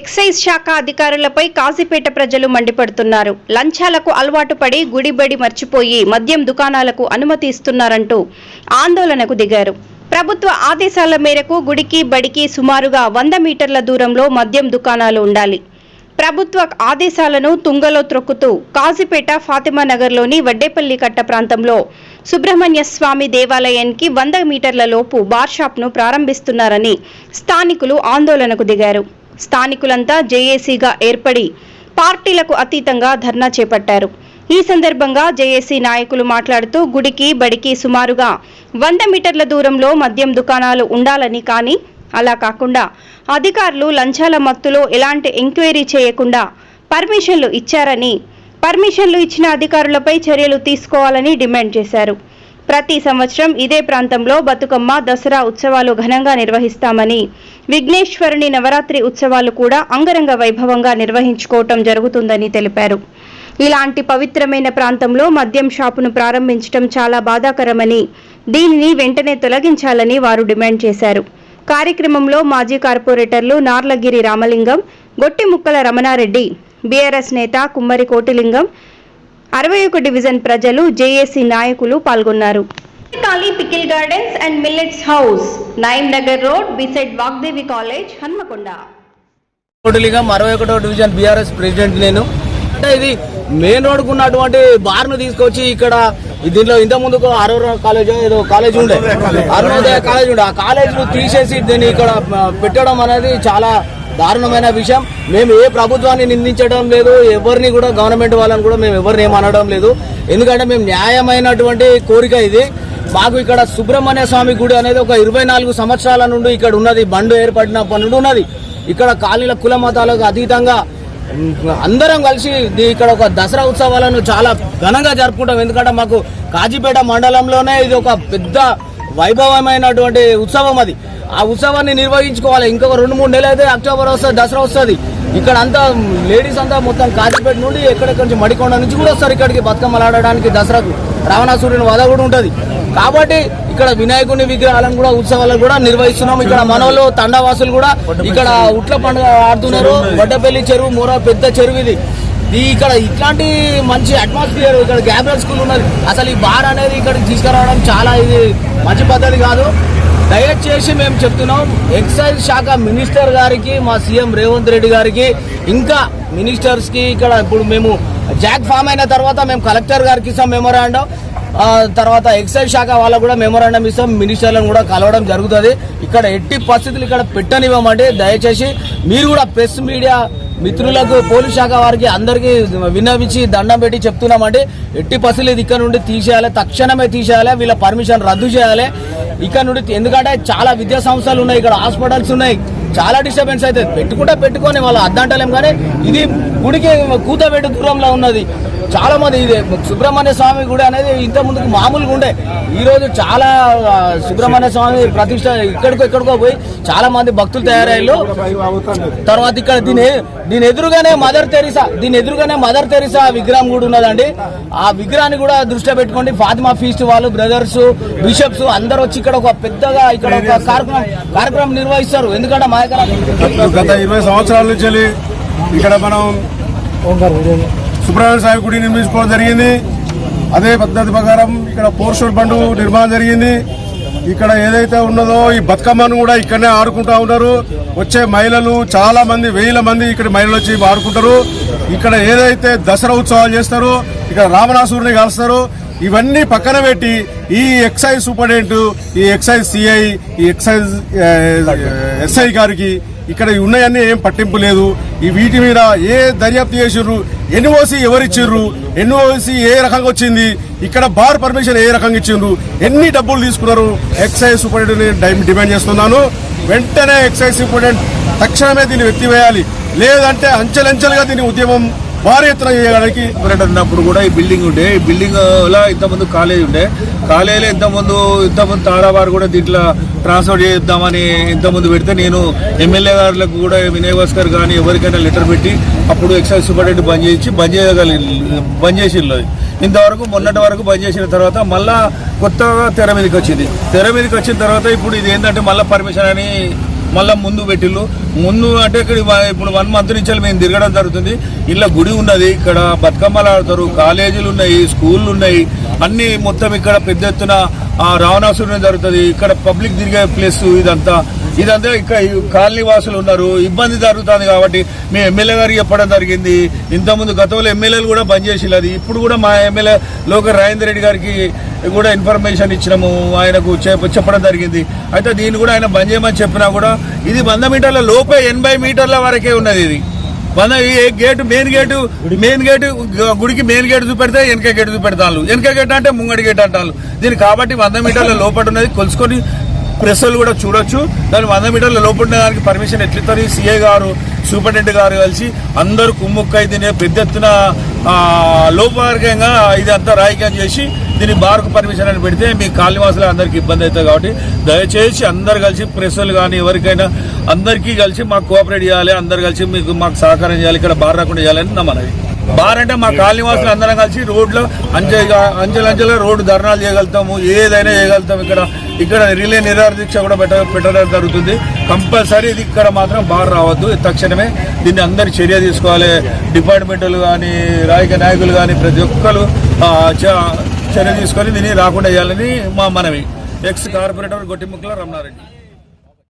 Excise శాఖ అధికారులపై కాజీపేట ప్రజలు మండిపడుతున్నారు. లంచాలకు అలవాటు పడి గుడిబడి మర్చిపోయి మద్యం దుకాణాలకు అనుమతి ఇస్తున్నారంటూ ఆందోళనకు దిగారు. ప్రభుత్వ ఆదేశాల మేరకు గుడికి బడికి సుమారుగా వంద మీటర్ల దూరంలో మద్యం దుకాణాలు ఉండాలి. ప్రభుత్వ ఆదేశాలను తుంగలో త్రొక్కుతూ కాజీపేట ఫాతిమా నగర్లోని వడ్డేపల్లి కట్ట ప్రాంతంలో సుబ్రహ్మణ్య స్వామి దేవాలయానికి వంద మీటర్ల లోపు బార్ షాప్ను ప్రారంభిస్తున్నారని స్థానికులు ఆందోళనకు దిగారు. స్థానికులంతా జేఏసీగా ఏర్పడి పార్టీలకు అతీతంగా ధర్నా చేపట్టారు. ఈ సందర్భంగా జేఏసీ నాయకులు మాట్లాడుతూ గుడికి బడికి సుమారుగా వంద మీటర్ల దూరంలో మద్యం దుకాణాలు ఉండాలని కానీ అలా కాకుండా అధికారులు లంచాల మత్తులో ఎలాంటి ఎంక్వైరీ చేయకుండా పర్మిషన్లు ఇచ్చారని పర్మిషన్లు ఇచ్చిన అధికారులపై చర్యలు తీసుకోవాలని డిమాండ్ చేశారు. ప్రతి సంవత్సరం ఇదే ప్రాంతంలో బతుకమ్మ దసరా ఉత్సవాలు ఘనంగా నిర్వహిస్తామని. విఘ్నేశ్వరుని నవరాత్రి ఉత్సవాలు కూడా అంగరంగ వైభవంగా నిర్వహించుకోవటం జరుగుతుందని తెలిపారు. ఇలాంటి పవిత్రమైన ప్రాంతంలో మద్యం షాపును ప్రారంభించడం చాలా బాధాకరమని దీనిని వెంటనే తొలగించాలని వారు డిమాండ్ చేశారు. కార్యక్రమంలో మాజీ కార్పొరేటర్లు నార్లగిరి రామలింగం గొట్టిముక్కల రమణారెడ్డి బీఆర్ఎస్ నేత కుమ్మరి కోటిలింగం అరవై ఒక డివిజన్ ప్రజలు జేఏసీ నాయకులు పాల్గొన్నారు. Pickle gardens and millets house Naim Nagar road beside Vagdevi college Hanmakonda. Kotilingam అరవై ఒకటో డివిజన్ బీఆర్ఎస్ ప్రెసిడెంట్ నేను. అంటే ఇది మెయిన్ రోడ్ ఉన్నటువంటి బార్ను తీసుకొచ్చి ఇక్కడ దీంట్లో ఇంత ముందుకు అరవై కాలేజ్ ఏదో కాలేజ్ ఉండే. అరుణోదయ కాలేజ్ ఉండే. ఆ కాలేజ్ను తీసేసి దీన్ని ఇక్కడ పెట్టడం అనేది చాలా దారుణమైన విషయం. మేము ఏ ప్రభుత్వాన్ని నిందించడం లేదు ఎవరిని కూడా గవర్నమెంట్ వాళ్ళని కూడా మేము ఎవరిని ఏమనడం అనడం లేదు. ఎందుకంటే మేము న్యాయమైనటువంటి కోరిక ఇది. మాకు ఇక్కడ సుబ్రహ్మణ్య స్వామి గుడి అనేది ఒక ఇరవై నాలుగు సంవత్సరాల నుండి ఇక్కడ ఉన్నది. బండు ఏర్పడినప్పటి నుండి ఉన్నది. ఇక్కడ కాలనీల కుల మతాలకు అతీతంగా అందరం కలిసి ఇక్కడ ఒక దసరా ఉత్సవాలను చాలా ఘనంగా జరుపుకుంటాం. ఎందుకంటే మాకు కాజీపేట మండలంలోనే ఇది ఒక పెద్ద వైభవమైనటువంటి ఉత్సవం అది. ఆ ఉత్సవాన్ని నిర్వహించుకోవాలి. ఇంకొక రెండు మూడు నెలలు అయితే అక్టోబర్ వస్తుంది దసరా వస్తుంది. ఇక్కడ అంతా లేడీస్ అంతా మొత్తం కాజీపేట నుండి ఎక్కడెక్కడి నుంచి మడికొండ నుంచి కూడా వస్తారు ఇక్కడికి బతుకమ్మలు ఆడడానికి దసరాకు రావణాసురుని వద కూడా ఉంటుంది. కాబట్టి ఇక్కడ వినాయకుని విగ్రహాలను కూడా ఉత్సవాలను కూడా నిర్వహిస్తున్నాం. ఇక్కడ మనోళ్ళు తండావాసులు కూడా ఇక్కడ ఉట్ల పండుగ ఆడుతున్నారు. వడ్డపల్లి చెరువు మూర పెద్ద చెరువు ఇది. ఈ ఇక్కడ ఇట్లాంటి మంచి అట్మాస్ఫియర్ ఇక్కడ గ్యాబ్రల్ స్కూల్ ఉన్నది. అసలు ఈ బార్ అనేది ఇక్కడికి తీసుకురావడం చాలా ఇది మంచి పద్ధతి కాదు. దయచేసి మేము చెప్తున్నాం ఎక్సైజ్ శాఖ మినిస్టర్ గారికి మా సీఎం రేవంత్ రెడ్డి గారికి ఇంకా మినిస్టర్స్కి ఇక్కడ ఇప్పుడు మేము జాక్ ఫామ్ అయిన తర్వాత మేము కలెక్టర్ గారికి ఇస్తాం మెమోరాండం తర్వాత ఎక్సైజ్ శాఖ వాళ్ళకు కూడా మెమోరాండం ఇస్తాం మినిస్టర్లను కూడా కలవడం జరుగుతుంది. ఇక్కడ ఎట్టి పరిస్థితులు ఇక్కడ పెట్టనివ్వమంటే దయచేసి మీరు కూడా ప్రెస్ మీడియా మిత్రులకు పోలీస్ శాఖ వారికి అందరికీ విన్నవించి దండం పెట్టి చెప్తున్నామంటే ఎట్టి పసులు ఇది ఇక్కడ నుండి తీసేయాలి తక్షణమే తీసేయాలి వీళ్ళ పర్మిషన్ రద్దు చేయాలి. ఇక్కడ నుండి ఎందుకంటే చాలా విద్యా సంస్థలు ఉన్నాయి ఇక్కడ హాస్పిటల్స్ ఉన్నాయి. చాలా డిస్టర్బెన్స్ అయితే పెట్టుకుంటే పెట్టుకొని వాళ్ళు అద్దంటలేం కానీ ఇది గుడికి కూతబెట్టు దూరంలో ఉన్నది. చాలా మంది ఇది సుబ్రహ్మణ్య స్వామి గుడి అనేది ఇంత ముందుకు మామూలుగా ఉండే. ఈ రోజు చాలా సుబ్రహ్మణ్య స్వామి ప్రతిష్ట ఇక్కడికో ఇక్కడికో పోయి చాలా మంది భక్తులు తయారయ్యారు. తర్వాత ఇక్కడ దీని దీని ఎదురుగానే మదర్ తెరిసా దీని ఎదురుగానే మదర్ తెరిసా విగ్రహం కూడా ఉన్నదండి. ఆ విగ్రహాన్ని కూడా దృష్టిలో పెట్టుకోండి. ఫాతిమా ఫీస్ట్ వాళ్ళు బ్రదర్స్ బిషప్స్ అందరు వచ్చి ఇక్కడ ఒక పెద్దగా ఇక్కడ ఒక కార్యక్రమం కార్యక్రమం నిర్వహిస్తారు. ఎందుకంటే గత ఇరవై సంవత్సరాల నుంచి ఇక్కడ మనం సుబ్రహ్మణ్య స్వామి గుడి నిర్మించుకోవడం జరిగింది. అదే పద్ధతి ప్రకారం ఇక్కడ పోర్షూర్ బండు నిర్మాణం జరిగింది. ఇక్కడ ఏదైతే ఉన్నదో ఈ బతుకమ్మను కూడా ఇక్కడనే ఆడుకుంటా ఉన్నారు వచ్చే మహిళలు చాలా మంది వేల మంది ఇక్కడ మహిళలు వచ్చి ఆడుకుంటారు. ఇక్కడ ఏదైతే దసరా ఉత్సవాలు చేస్తారో ఇక్కడ రామనాసురుని కాలుస్తారు. ఇవన్నీ పక్కన పెట్టి ఈ ఎక్సైజ్ సూపరింటెండెంట్ ఈ ఎక్సైజ్ సిఐ ఈ ఎక్సైజ్ ఎస్ఐ గారికి ఇక్కడ ఉన్నాయన్నీ ఏం పట్టింపు లేదు. ఈ వీటి మీద ఏ దర్యాప్తు చేసిర్రు ఎన్ఓసి ఎవరిచ్చిర్రు ఎన్ఓసి ఏ రకంగా వచ్చింది ఇక్కడ బార్ పర్మిషన్ ఏ రకంగా ఇచ్చిండ్రు ఎన్ని డబ్బులు తీసుకున్నారు ఎక్సైజ్ సూపరింటెండెంట్ డిమాండ్ చేస్తున్నాను. వెంటనే ఎక్సైజ్ సూపరింటెండెంట్ తక్షణమే దీన్ని ఎత్తివేయాలి. లేదంటే అంచెలంచెలుగా దీని ఉద్యమం భారీ ఎత్తున చేయడానికి కార్పొరేటర్ ఉన్నప్పుడు కూడా ఈ బిల్డింగ్ ఉండే. ఈ బిల్డింగ్లో ఇంతకుముందు కాలేజ్ ఉండే. కాలేజీలో ఇంతకుముందు ఇంతకుముందు తారావారు కూడా దీంట్లో ట్రాన్స్ఫర్ చేద్దామని ఇంతకుముందు పెడితే నేను ఎమ్మెల్యే గారులకు కూడా వినయ్ భాస్కర్ కానీ ఎవరికైనా లెటర్ పెట్టి అప్పుడు ఎక్సైజ్ సూపరింటెండెంట్ బంద్ చేయించి బంద్ చేయగలి బంద్ చేసిండ్రు. ఇంతవరకు మొన్నటి వరకు బంద్ చేసిన తర్వాత మళ్ళా కొత్తగా తెర మీదకి వచ్చింది. తెర మీదకి వచ్చిన తర్వాత ఇప్పుడు ఇది ఏంటంటే మళ్ళీ పర్మిషన్ అని మళ్ళీ ముందు పెట్టిళ్ళు. ముందు అంటే ఇక్కడ ఇప్పుడు వన్ మంత్ నుంచి మేము తిరగడం జరుగుతుంది. ఇలా గుడి ఉన్నది ఇక్కడ బతుకమ్మలు ఆడతారు కాలేజీలు ఉన్నాయి స్కూళ్ళు ఉన్నాయి. అన్ని మొత్తం ఇక్కడ పెద్ద ఎత్తున రావణాసురం జరుగుతుంది. ఇక్కడ పబ్లిక్ తిరిగే ప్లేస్ ఇదంతా. ఇదంతా ఇక్కడ ఈ కాలనీ వాసులు ఉన్నారు. ఇబ్బంది జరుగుతుంది కాబట్టి మీ ఎమ్మెల్యే గారికి చెప్పడం జరిగింది. ఇంతకుముందు గతంలో ఎమ్మెల్యేలు కూడా బంద్ చేసేది అది. ఇప్పుడు కూడా మా ఎమ్మెల్యే లోక రాజేంద్ర రెడ్డి గారికి కూడా ఇన్ఫర్మేషన్ ఇచ్చినాము. ఆయనకు చెప్పడం జరిగింది. అయితే దీన్ని కూడా ఆయన బంద్ చేయమని చెప్పినా కూడా ఇది వంద మీటర్ల లోపే ఎనభై మీటర్ల వరకే ఉన్నది ఇది. మన ఈ gate main gate main gate గుడికి మెయిన్ గేట్ చూపెడితే వెనక గేట్ చూపెడతాను వెనక గేట్ అంటే ముంగడి గేట్ అంటారు దీన్ని కాబట్టి వంద మీటర్ల లోపల ఉన్నది. కొలుసుకొని ప్రెస్సులు కూడా చూడొచ్చు. దాని వంద మీటర్ల లోపల ఉన్న దానికి పర్మిషన్ ఎట్లిస్తారు సీఏ గారు సూపరింటెండెంట్ గారు కలిసి అందరూ కుమ్ముక్కై తినే పెద్ద ఎత్తున లోపవర్గంగా ఇది అంతా రాయికం చేసి దీని బార్కు పర్మిషన్ అని పెడితే మీ కాలనివాసులు అందరికి ఇబ్బంది అవుతుంది కాబట్టి దయచేసి అందరు కలిసి ప్రెస్లు కానీ ఎవరికైనా అందరికీ కలిసి మాకు కోఆపరేట్ చేయాలి అందరు కలిసి మీకు మాకు సహకారం చేయాలి ఇక్కడ బార్ రాకుండా చేయాలని నా మనవి. బార్ అంటే మా కాలనివాసులు అందరం కలిసి రోడ్లో అంచెగా అంచెలంచెలుగా రోడ్డు ధర్నాలు చేయగలుగుతాము ఏదైనా చేయగలుగుతాం ఇక్కడ. ఇక్కడ రిలే నిరాదీక్ష కూడా పెట్ట పెట్టడం జరుగుతుంది. కంపల్సరీ ఇది ఇక్కడ మాత్రం బార్ రావద్దు. తక్షణమే దీన్ని అందరు చర్య తీసుకోవాలి. డిపార్ట్మెంట్లు కానీ రాజకీయ నాయకులు కానీ ప్రతి ఒక్కరు చర్య తీసుకొని దీన్ని రాకుండా చేయాలని మా మనవి. Ex corporator Gottimukkala Ramana Reddy.